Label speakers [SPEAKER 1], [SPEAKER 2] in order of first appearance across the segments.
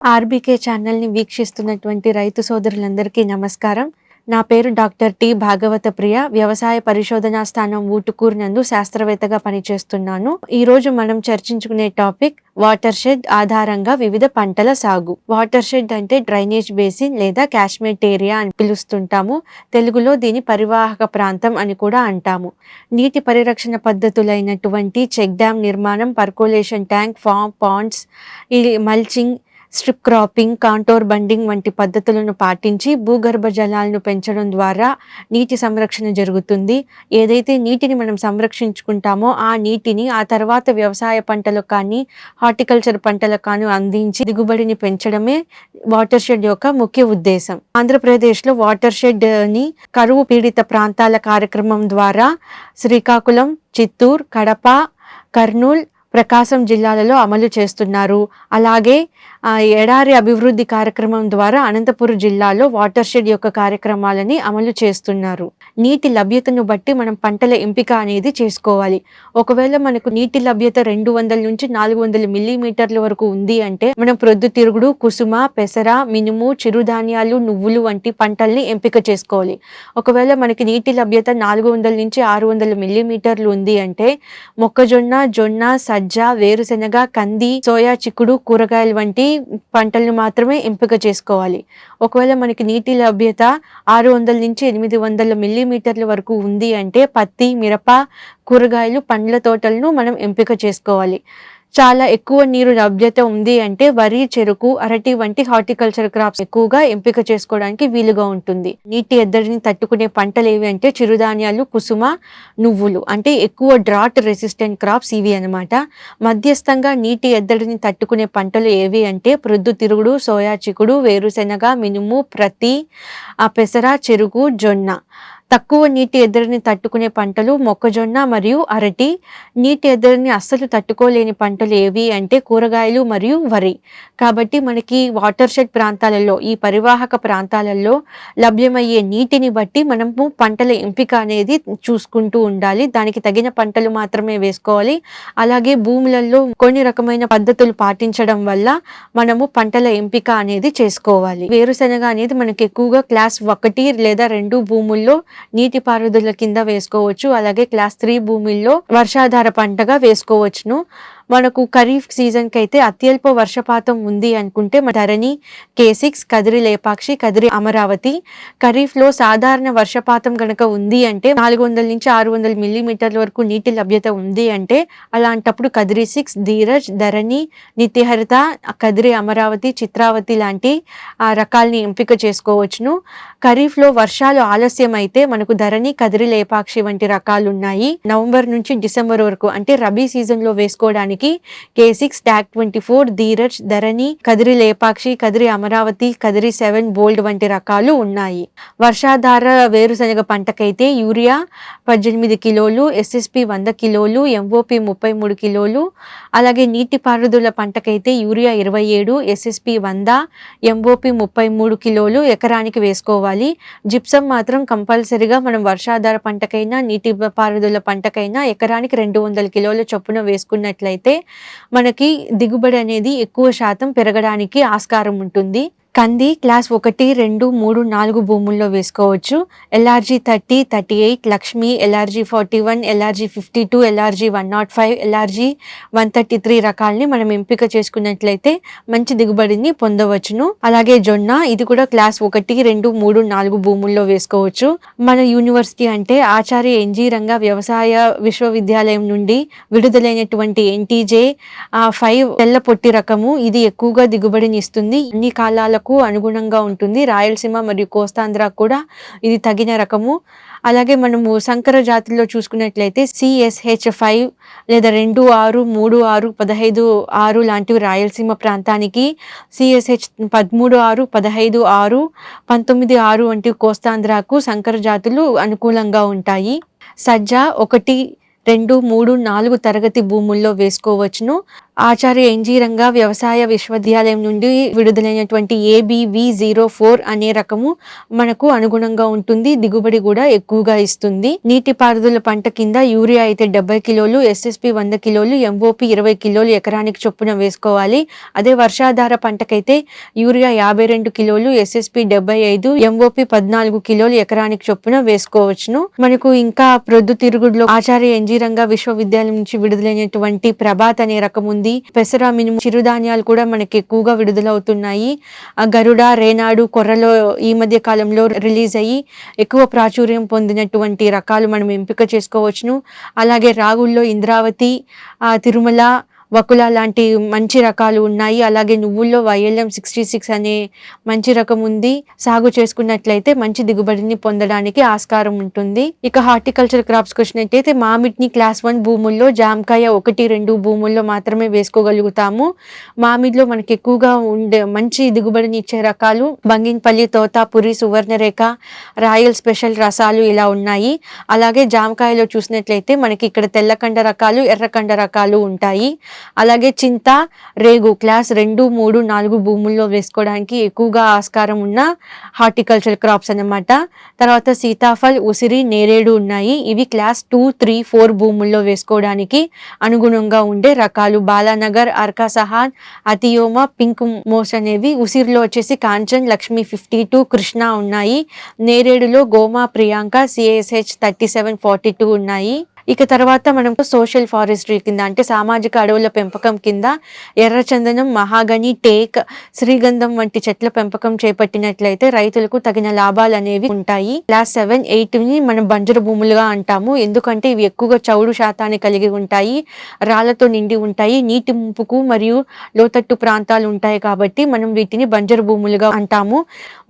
[SPEAKER 1] RBK ఛానల్ని వీక్షిస్తున్నటువంటి రైతు సోదరులందరికీ నమస్కారం. నా పేరు డాక్టర్ టి భాగవత ప్రియ. వ్యవసాయ పరిశోధనా స్థానం ఊటుకూరు నందు శాస్త్రవేత్తగా పనిచేస్తున్నాను. ఈ రోజు మనం చర్చించుకునే టాపిక్ వాటర్ షెడ్ ఆధారంగా వివిధ పంటల సాగు. వాటర్ షెడ్ అంటే డ్రైనేజ్ బేసిన్ లేదా కాశ్మీర్ ఏరియా అని పిలుస్తుంటాము. తెలుగులో దీని పరివాహక ప్రాంతం అని కూడా అంటాము. నీటి పరిరక్షణ పద్ధతులైనటువంటి చెక్ డ్యామ్ నిర్మాణం పర్కోలేషన్ ట్యాంక్ ఫామ్ పాండ్స్ ఈ mulching strip cropping contour bunding వంటి పద్ధతులను పాటించి భూగర్భ జలాలను పెంచడం ద్వారా నీటి సంరక్షణ జరుగుతుంది. ఏదైతే నీటిని మనం సంరక్షించుకుంటామో ఆ నీటిని ఆ తర్వాత వ్యవసాయ పంటలకు కానీ హార్టికల్చర్ పంటలకు కానీ అందించి దిగుబడిని పెంచడమే వాటర్ షెడ్ యొక్క ముఖ్య ఉద్దేశం. ఆంధ్రప్రదేశ్లో వాటర్ షెడ్ని కరువు పీడిత ప్రాంతాల కార్యక్రమం ద్వారా శ్రీకాకుళం చిత్తూరు కడప కర్నూలు ప్రకాశం జిల్లాలలో అమలు చేస్తున్నారు. అలాగే ఎడారి అభివృద్ధి కార్యక్రమం ద్వారా అనంతపురం జిల్లాలో వాటర్ షెడ్ యొక్క కార్యక్రమాలని అమలు చేస్తున్నారు. నీటి లభ్యతను బట్టి మనం పంటల ఎంపిక అనేది చేసుకోవాలి. ఒకవేళ మనకు నీటి లభ్యత రెండు వందల నుంచి నాలుగు వందల మిల్లీమీటర్ల వరకు ఉంది అంటే మనం ప్రొద్దుతిరుగుడు కుసుమ పెసర మినుము చిరుధాన్యాలు నువ్వులు వంటి పంటల్ని ఎంపిక చేసుకోవాలి. ఒకవేళ మనకి నీటి లభ్యత నాలుగు వందల నుంచి ఆరు వందల మిల్లీమీటర్లు ఉంది అంటే మొక్కజొన్న జొన్న సజ్జ వేరుశెనగ కంది సోయా చిక్కుడు కూరగాయలు వంటి పంటలను మాత్రమే ఎంపిక చేసుకోవాలి. ఒకవేళ మనకి నీటి లభ్యత ఆరు వందల నుంచి ఎనిమిది వందల మిల్లీమీటర్ల వరకు ఉంది అంటే పత్తి మిరప కూరగాయలు పండ్ల తోటలను మనం ఎంపిక చేసుకోవాలి. చాలా ఎక్కువ నీరు లభ్యత ఉంది అంటే వరి చెరుకు అరటి వంటి హార్టికల్చర్ క్రాప్స్ ఎక్కువగా ఎంపిక చేసుకోవడానికి వీలుగా ఉంటుంది. నీటి ఎద్దడిని తట్టుకునే పంటలు ఏవి అంటే చిరుధాన్యాలు కుసుమ నువ్వులు అంటే ఎక్కువ డ్రాట్ రెసిస్టెంట్ క్రాప్స్ ఇవి అనమాట మధ్యస్థంగా నీటి ఎద్దడిని తట్టుకునే పంటలు ఏవి అంటే ప్రొద్దు తిరుగుడు సోయా చిక్కుడు వేరుశెనగ మినుము ప్రతి ఆ పెసర చెరుకు జొన్న. తక్కువ నీటి ఎద్దడిని తట్టుకునే పంటలు మొక్కజొన్న మరియు అరటి. నీటి ఎద్దరిని అస్సలు తట్టుకోలేని పంటలు ఏవి అంటే కూరగాయలు మరియు వరి. కాబట్టి మనకి వాటర్ షెడ్ ప్రాంతాలలో ఈ పరివాహక ప్రాంతాలలో లభ్యమయ్యే నీటిని బట్టి మనము పంటల ఎంపిక అనేది చూసుకుంటూ ఉండాలి. దానికి తగిన పంటలు మాత్రమే వేసుకోవాలి. అలాగే భూములలో కొన్ని రకమైన పద్ధతులు పాటించడం వల్ల మనము పంటల ఎంపిక అనేది చేసుకోవాలి. వేరుశెనగ అనేది మనకి ఎక్కువగా క్లాస్ ఒకటి లేదా రెండు భూముల్లో నీటిపారుదల కింద వేసుకోవచ్చు. అలాగే క్లాస్ త్రీ భూమిల్లో వర్షాధార పంటగా వేసుకోవచ్చును. మనకు ఖరీఫ్ సీజన్కి అయితే అత్యల్ప వర్షపాతం ఉంది అనుకుంటే మన ధరణి కే సిక్స్ కదిరి లేపాక్షి కదిరి అమరావతి ఖరీఫ్లో సాధారణ వర్షపాతం కనుక ఉంది అంటే నాలుగు వందల నుంచి ఆరు వందల మిల్లీమీటర్ల వరకు నీటి లభ్యత ఉంది అంటే అలాంటప్పుడు కదిరి సిక్స్ ధీరజ్ ధరణి నిత్యహరిత కదిరి అమరావతి చిత్రావతి లాంటి ఆ రకాల్ని ఎంపిక చేసుకోవచ్చును. ఖరీఫ్లో వర్షాలు ఆలస్యం అయితే మనకు ధరణి కదిరి లేపాక్షి వంటి రకాలు ఉన్నాయి నవంబర్ నుంచి డిసెంబర్ వరకు అంటే రబీ సీజన్లో వేసుకోవడానికి K six TAG twenty four Dheeraj Dharani Kadiri Lepakshi Kadiri Amaravati Kadiri seven bold వంటి రకాలు ఉన్నాయి. వర్షాధార వేరుశనగ పంటకైతే యూరియా పద్దెనిమిది కిలోలు ఎస్ఎస్పి వంద కిలోలు ఎంఓపి ముప్పై మూడు కిలోలు అలాగే నీటిపారుదల పంటకైతే యూరియా ఇరవై ఏడు ఎస్ఎస్పి వంద ఎంఓపి ముప్పై మూడు కిలోలు ఎకరానికి వేసుకోవాలి. జిప్సం మాత్రం కంపల్సరిగా మనం వర్షాధార పంటకైనా నీటి పారుదల పంటకైనా ఎకరానికి రెండు వందల కిలోల చొప్పున వేసుకున్నట్లయితే మనకి దిగుబడి అనేది ఎక్కువ శాతం పెరగడానికి ఆస్కారం ఉంటుంది. కంది క్లాస్ ఒకటి రెండు మూడు నాలుగు భూముల్లో వేసుకోవచ్చు. LRG thirty thirty eight Lakshmi LRG forty one LRG fifty two LRG one nought five LRG one thirty three రకాలని మనం ఎంపిక చేసుకున్నట్లయితే మంచి దిగుబడిని పొందవచ్చును. అలాగే జొన్న ఇది కూడా క్లాస్ ఒకటి రెండు మూడు నాలుగు భూముల్లో వేసుకోవచ్చు. మన యూనివర్సిటీ అంటే ఆచార్య ఎన్జీ రంగ వ్యవసాయ విశ్వవిద్యాలయం నుండి విడుదలైనటువంటి ఎన్టీజే ఫైవ్ తెల్ల పొట్టి రకము. ఇది ఎక్కువగా దిగుబడిని ఇస్తుంది. అన్ని కాలాలకు అనుగుణంగా ఉంటుంది. రాయలసీమ మరియు కోస్తాంధ్ర కూడా ఇది తగిన రకము. అలాగే మనము సంకర జాతిలో చూసుకున్నట్లయితే సిఎస్హెచ్ ఫైవ్ లేదా రెండు ఆరు మూడు ఆరు పదహైదు ఆరు లాంటివి రాయలసీమ ప్రాంతానికి సిఎస్హెచ్ పదమూడు ఆరు పదహైదు ఆరు పంతొమ్మిది ఆరు వంటి కోస్తాంధ్రకు సంకర జాతులు అనుకూలంగా ఉంటాయి. సజ్జ ఒకటి రెండు మూడు నాలుగు తరగతి భూముల్లో వేసుకోవచ్చును. ఆచార్య ఎన్జీ వ్యవసాయ విశ్వవిద్యాలయం నుండి విడుదలైనటువంటి ఏబివి జీరో ఫోర్ అనే రకము మనకు అనుగుణంగా ఉంటుంది. దిగుబడి కూడా ఎక్కువగా ఇస్తుంది. నీటిపారుదల పంట కింద యూరియా అయితే డెబ్బై కిలోలు ఎస్ఎస్పి వంద కిలోలు ఎంఓపి ఇరవై కిలోలు ఎకరానికి చొప్పున వేసుకోవాలి. అదే వర్షాధార పంటకైతే యూరియా యాభై రెండు కిలోలు ఎస్ఎస్పి డెబ్బై ఐదు ఎంఓపి పద్నాలుగు కిలోలు ఎకరానికి చొప్పున వేసుకోవచ్చును. మనకు ఇంకా ప్రొద్దు తిరుగుడులో ఆచార్య ఎన్జీ విశ్వవిద్యాలయం నుంచి విడుదలైనటువంటి ప్రభాత్ అనే రకం ఉంది. పెసర మినుము చిరుధాన్యాలు కూడా మనకి ఎక్కువగా విడుదలవుతున్నాయి. ఆ గరుడ రేనాడు కొర్రలో ఈ మధ్య కాలంలో రిలీజ్ అయ్యి ఎక్కువ ప్రాచుర్యం పొందినటువంటి రకాలు మనం ఎంపిక చేసుకోవచ్చును. అలాగే రాగుల్లో ఇంద్రావతి ఆ తిరుమల వకుల లాంటి మంచి రకాలు ఉన్నాయి. అలాగే నువ్వుల్లో వైఎల్ఎం సిక్స్టీ సిక్స్ అనే మంచి రకం ఉంది. సాగు చేసుకున్నట్లయితే మంచి దిగుబడిని పొందడానికి ఆస్కారం ఉంటుంది. ఇక హార్టికల్చర్ క్రాప్స్ వచ్చినట్లయితే మామిడిని క్లాస్ వన్ భూముల్లో జామకాయ ఒకటి రెండు భూముల్లో మాత్రమే వేసుకోగలుగుతాము. మామిడిలో మనకి ఎక్కువగా ఉండే మంచి దిగుబడిని ఇచ్చే రకాలు బంగిన్పల్లి తోతాపురి సువర్ణరేఖ రాయల్ స్పెషల్ రసాలు ఇలా ఉన్నాయి. అలాగే జామకాయలో చూసినట్లయితే మనకి ఇక్కడ తెల్లకండ రకాలు ఎర్రకండ రకాలు ఉంటాయి. అలాగే చింత రేగు క్లాస్ రెండు మూడు నాలుగు భూముల్లో వేసుకోవడానికి ఎక్కువగా ఆస్కారం ఉన్న హార్టికల్చర్ క్రాప్స్ అన్నమాట. తర్వాత సీతాఫల్ ఉసిరి నేరేడు ఉన్నాయి. ఇవి క్లాస్ టూ త్రీ ఫోర్ భూముల్లో వేసుకోవడానికి అనుగుణంగా ఉండే రకాలు. బాలానగర్ అర్కాసహాన్ అతియోమ పింక్ మోస్ అనేవి ఉసిరిలో వచ్చేసి కాంచన్ లక్ష్మి ఫిఫ్టీ టూ కృష్ణ ఉన్నాయి. నేరేడులో Goma Priyanka CSH thirty seven forty two ఉన్నాయి. ఇక తర్వాత మనం సోషల్ ఫారెస్ట్రీ కింద అంటే సామాజిక అడవుల పెంపకం కింద ఎర్రచందనం మహాగని టేక్ శ్రీగంధం వంటి చెట్ల పెంపకం చేపట్టినట్లయితే రైతులకు తగిన లాభాలు అనేవి ఉంటాయి. క్లాస్ సెవెన్ ఎయిట్ని మనం బంజరు భూములుగా అంటాము. ఎందుకంటే ఇవి ఎక్కువగా చౌడు శాతాన్ని కలిగి ఉంటాయి రాళ్ళతో నిండి ఉంటాయి నీటి ముంపుకు మరియు లోతట్టు ప్రాంతాలు ఉంటాయి కాబట్టి మనం వీటిని బంజరు భూములుగా అంటాము.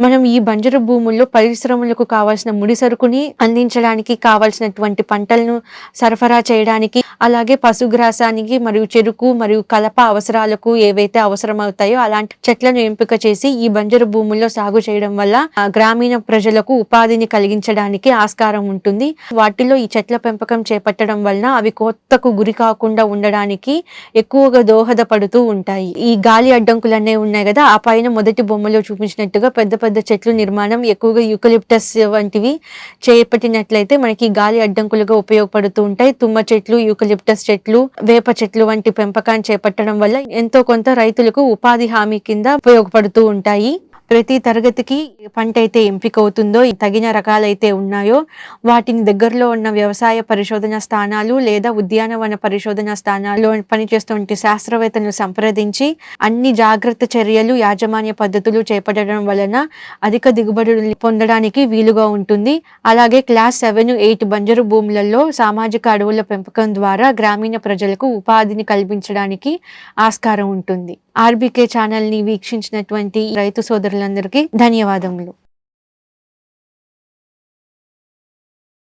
[SPEAKER 1] మనం ఈ బంజరు భూముల్లో పరిశ్రమలకు కావాల్సిన ముడి సరుకుని అందించడానికి కావాల్సినటువంటి పంటలను సరఫరా చేయడానికి అలాగే పశుగ్రాసానికి మరియు చెరుకు మరియు కలప అవసరాలకు ఏవైతే అవసరమవుతాయో అలాంటి చెట్లను ఎంపిక చేసి ఈ బంజరు భూముల్లో సాగు చేయడం వల్ల గ్రామీణ ప్రజలకు ఉపాధిని కలిగించడానికి ఆస్కారం ఉంటుంది. వాటిలో ఈ చెట్ల పెంపకం చేపట్టడం వలన అవి కొత్తకు గురి కాకుండా ఉండడానికి ఎక్కువగా దోహదపడుతూ ఉంటాయి. ఈ గాలి అడ్డంకులు అనేవి ఉన్నాయి కదా ఆ పైన మొదటి బొమ్మలో చూపించినట్టుగా పెద్ద పెద్ద చెట్లు నిర్మాణం ఎక్కువగా యూకలిప్టస్ వంటివి చేపట్టినట్లయితే మనకి గాలి అడ్డంకులుగా ఉపయోగపడుతుంది. పడుతూ ఉంటాయి. తుమ్మ చెట్లు యూకలిప్టస్ చెట్లు వేప చెట్లు వంటి పెంపకాన్ని చేపట్టడం వల్ల ఎంతో కొంత రైతులకు ఉపాధి హామీ కింద ఉపయోగపడుతూ ఉంటాయి. ప్రతి తరగతికి పంట అయితే ఎంపిక అవుతుందో తగిన రకాలైతే ఉన్నాయో వాటిని దగ్గరలో ఉన్న వ్యవసాయ పరిశోధన స్థానాలు లేదా ఉద్యానవన పరిశోధన స్థానాల్లో పనిచేస్తున్న శాస్త్రవేత్తలను సంప్రదించి అన్ని జాగ్రత్త చర్యలు యాజమాన్య పద్ధతులు చేపట్టడం వలన అధిక దిగుబడులు పొందడానికి వీలుగా ఉంటుంది. అలాగే క్లాస్ సెవెన్ ఎయిట్ బంజరు భూములలో సామాజిక అడవుల పెంపకం ద్వారా గ్రామీణ ప్రజలకు ఉపాధిని కల్పించడానికి ఆస్కారం ఉంటుంది. ఆర్బీకే ఛానల్ని వీక్షించినటువంటి రైతు సోదరులందరికీ ధన్యవాదములు.